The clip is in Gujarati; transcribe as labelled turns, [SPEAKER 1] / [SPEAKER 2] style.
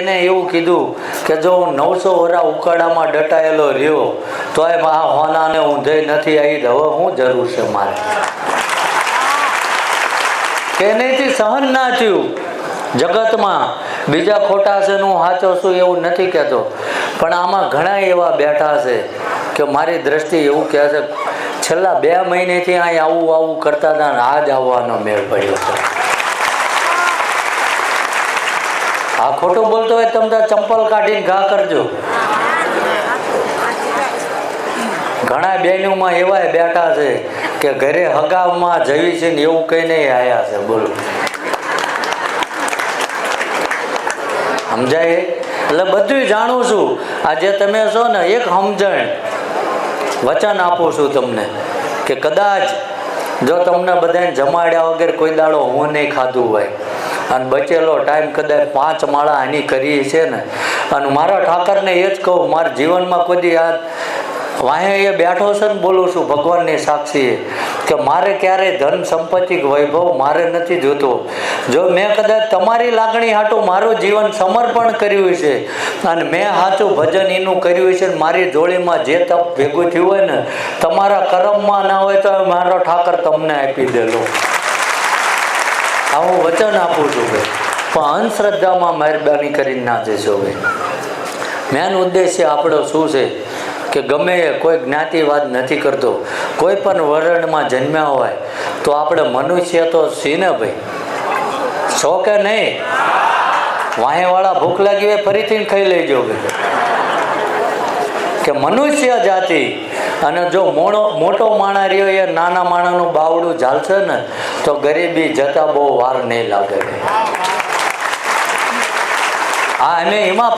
[SPEAKER 1] એને એવું કીધું કે જો હું નવસો વરા ઉકાળામાં ડટાયેલો રહ્યો, તોય આ હોનાને ઊંધે નથી આવી હવે હું જરૂર છે મારે. એનેથી સહન ના થયું. જગતમાં બીજા ખોટા છે હું સાચો છું એવું નથી કહેતો. પણ આમાં ઘણા એવા બેઠા છે કે મારી દ્રષ્ટિ એવું કહે છે, છેલ્લા બે મહિનેથી અહીં આવું આવું કરતા હતા આજ આવવાનો મેળ પડ્યો છે. આ ખોટું બોલતો હોય તમે ચંપલ કાઢીને ઘા કરજો. ઘણા બહેનોમાં એવા બેઠા છે કે ઘરે હગાવમાં જવી છે ને એવું કહીને આયા છે, બોલો. સમજાય? એટલે બધું જાણું છું. આજે તમે છો ને એક સમજણ વચન આપું છું તમને કે કદાચ જો તમને બધાને જમાડ્યા વગર કોઈ દાડો હું નહીં ખાધું હોય. અને બચેલો ટાઈમ કદાચ પાંચ માળા આની કરી છે ને. અને મારા ઠાકરને એ જ કહું, મારા જીવનમાં કોઈ દી આ વાહે એ બેઠો છે ને બોલું છું ભગવાનની સાક્ષીએ કે મારે ક્યારેય ધન સંપત્તિ વૈભવ મારે નથી જોતો. જો મેં કદાચ તમારી લાગણી હાટું મારું જીવન સમર્પણ કર્યું છે અને મેં સાચું ભજન એનું કર્યું છે મારી જોડીમાં જે તપ ભેગું થયું હોય ને, તમારા કરમમાં ના હોય તો મારો ઠાકર તમને આપી દેલો. આ હું વચન આપું છું ભાઈ. પણ અંધશ્રદ્ધામાં મહેરબાની કરીને ના જશો ભાઈ. મેન ઉદ્દેશ્ય આપણો શું છે? કે ગમે કોઈ જ્ઞાતિવાદ નથી કરતો, કોઈ પણ વર્ણમાં જન્મ્યા હોય, તો આપણે મનુષ્ય તો છીએ ને ભાઈ. છો કે નહીં? વાંહેવાળા ભૂખ લાગી હોય ફરીથી ખાઈ લેજો ભાઈ. કે મનુષ્ય જાતિ. અને જો મોણો, મોટો માણા રહ્યો એ નાના માણાનું બાવડું ઝાલશે ને, તો ગરીબી જતા બહુ વાર નહીં લાગે. હા અને એમાં